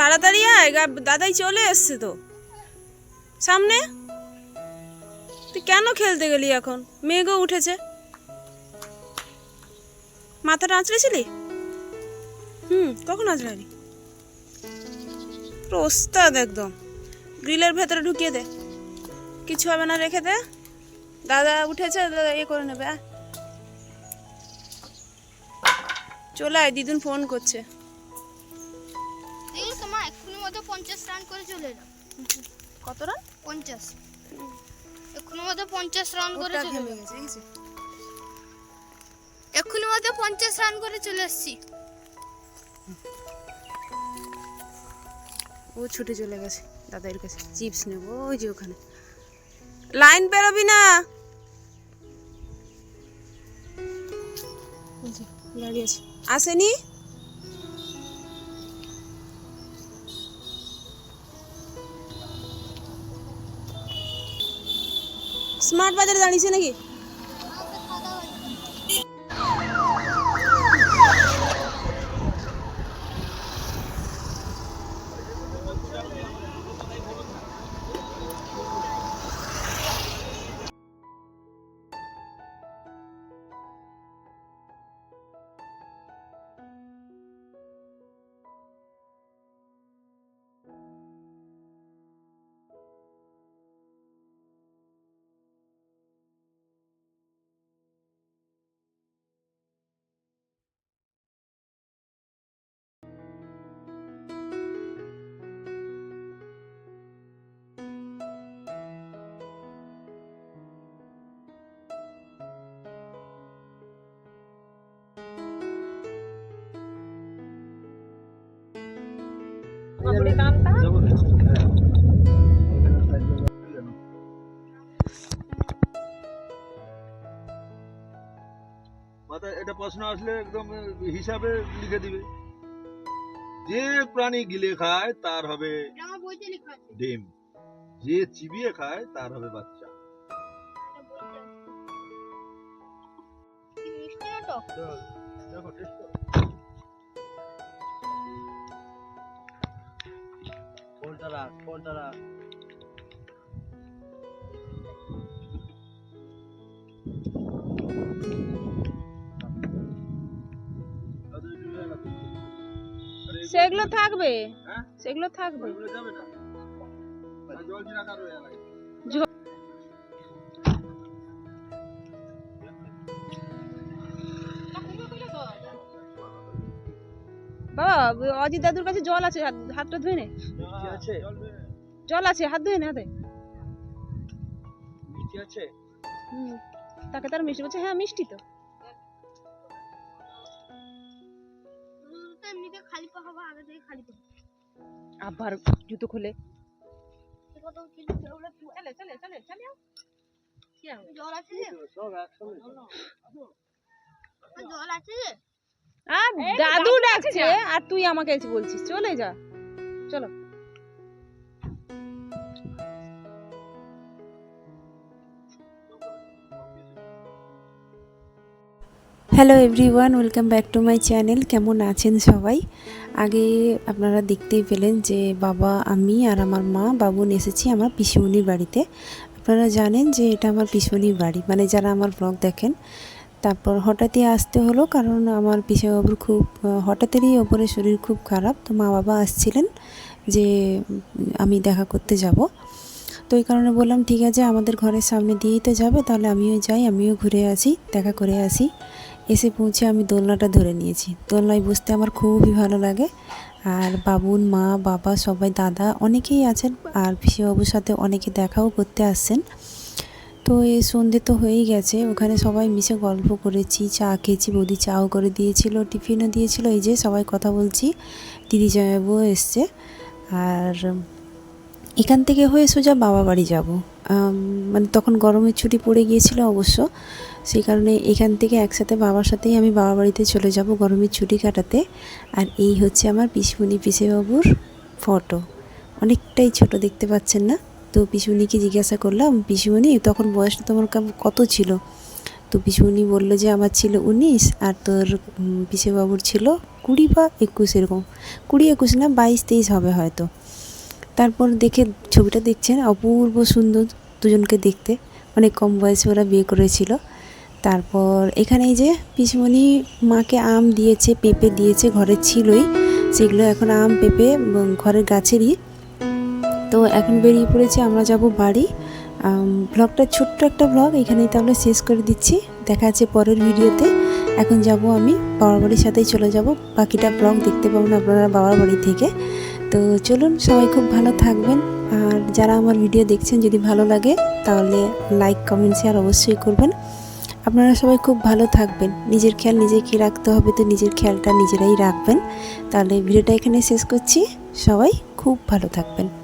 তাড়াতাড়ি আয় দাদাই চলে এসছে তো। সামনে? তুই কেন খেলতে গেলি এখন? মেঘও উঠেছে। মাথাটা আঁচড়েছিলি হুম, কখন আঁচড়ালি পুরো ওস্তাদ একদম। গ্রিলের ভেতরে ঢুকিয়ে দে। কিছু হবে না রেখে দে। দাদা উঠেছে, দাদা ইয়ে করে নেবে। চলে আয়, দিদুন ফোন করছে। মা মধ্যে পঞ্চাশ রান করে চলে এলো। কত রান? পঞ্চাশ। এক্ষুনি মধ্যে পঞ্চাশ রান করে চলে গেছে এক্ষুনি মধ্যে পঞ্চাশ রান করে চলে এসেছি ও ছুটে চলে গেছে দাদার কাছে। চিপস নেব ওই যে ওখানে। লাইন বেরোবি না। দাঁড়িয়ে আছে। আসেনি? স্মার্ট বাজারে দাঁড়িয়েছে নাকি? এটা প্রশ্ন আসলে একদম হিসাবে লিখে দিবে। যে প্রাণী গিলে খায় তার হবে ডিম। যে চিবিয়ে খায় তার হবে বাচ্চা। দেখো টেস্ট করো। রাখ কোনটা রাখ। সেগুলো থাকবে। হ্যাঁ? সেগুলো থাকবে। বাবা অজিত দাদুর কাছে জল আছে হাত- হাতটা ধুয়ে নে। আছে? জল আছে হাত ধুয়ে নে হাতে। মিষ্টি আছে? হুম তাকে তার মিষ্টি বলছে হ্যাঁ মিষ্টি তো। দুধ তো এমনিতে খালি পা হবে আগে থেকে খালি পা আবার জুতো খুলে। চলে চলে চলে চলে জল আছে যে সব একসঙ্গে জল আছে আর দাদু ডাকছে। আর তুই আমাকে এসে বলছিস। চলে যা। চলো। Hello everyone welcome back to my channel কেমন আছেন সবাই? আগে আপনারা দেখতেই পেলেন যে বাবা, আমি আর আমার মা, বাবুন এসেছি আমার পিসিমণির বাড়িতে। আপনারা জানেন যে এটা আমার পিসিমণির বাড়ি। মানে যারা আমার ব্লগ দেখেন, তারপর হঠাৎই আসতে হলো কারণ আমার পিসিবাবুর খুব হঠাৎেরই ওপরে শরীর খুব খারাপ। তো মা বাবা আসছিলেন যে আমি দেখা করতে যাব। তো এই কারণে বললাম, ঠিক আছে, আমাদের ঘরের সামনে দিয়েই তো যাবে, তাহলে আমিও যাই, আমিও ঘুরে আসি, দেখা করে আসি। এসে পৌঁছে আমি দোলনাটা ধরে নিয়েছি। দোলনায় বসতে আমার খুবই ভালো লাগে। আর বাবুন, মা, বাবা, সবাই, দাদা অনেকেই আছেন আর পিসিবাবুর সাথে অনেকে দেখাও করতে আসছেন। তো এই সন্ধে তো হয়েই গেছে। ওখানে সবাই মিশে গল্প করেছি, চা খেয়েছি, বৌদি চাও করে দিয়েছিল, টিফিনও দিয়েছিল। এই যে সবাই কথা বলছি, দিদি জামাইবাবুও এসছে। আর এখান থেকে হয়ে সোজা বাবা বাড়ি যাব। মানে তখন গরমের ছুটি পড়ে গিয়েছিল অবশ্য। সেই কারণে এখান থেকে একসাথে বাবার সাথেই আমি বাবা বাড়িতে চলে যাব গরমের ছুটি কাটাতে। আর এই হচ্ছে আমার পিসমণি পিসেবাবুর ফটো। অনেকটাই ছোট দেখতে পাচ্ছেন না? তো পিসুমণিকে জিজ্ঞাসা করলাম, পিসুমণি, তখন বয়সটা তোমার কত ছিল? তো পিসুমণি বলল যে, আমার ছিল উনিশ, আর তোর পিসেবাবুর ছিল কুড়ি বা একুশ, এরকম। কুড়ি, একুশ না, বাইশ, তেইশ হবে হয়তো। তারপর দেখে ছবিটা দেখছেন, অপূর্ব সুন্দর দুজনকে দেখতে। অনেক কম বয়সে ওরা বিয়ে করেছিল। তারপর এখানে এই যে পিসমণি মাকে আম দিয়েছে, পেঁপে দিয়েছে, ঘরে ছিলই। সেগুলো এখন আম, পেঁপে ঘরের গাছেরই। তো এখন বেরিয়ে পড়েছে, আমরা যাব বাড়ি। ব্লগটা ছোট্ট একটা ব্লগ এখানেই তাহলে শেষ করে দিচ্ছি। দেখা আছে পরের ভিডিওতে। এখন যাব আমি বাবার বাড়ির সাথেই চলে যাব। বাকিটা ব্লগ দেখতে পাবেন আপনারা বাবার বাড়ি থেকে। তো চলুন, সবাই খুব ভালো থাকবেন। আর যারা আমার ভিডিও দেখছেন, যদি ভালো লাগে, তাহলে লাইক কমেন্ট শেয়ার অবশ্যই করবেন। আপনারা সবাই খুব ভালো থাকবেন। নিজের খেয়াল নিজেকে রাখতে হবে তো নিজের খেয়ালটা নিজেরাই রাখবেন। তাহলে ভিডিওটা এখানে শেষ করছি। সবাই খুব ভালো থাকবেন।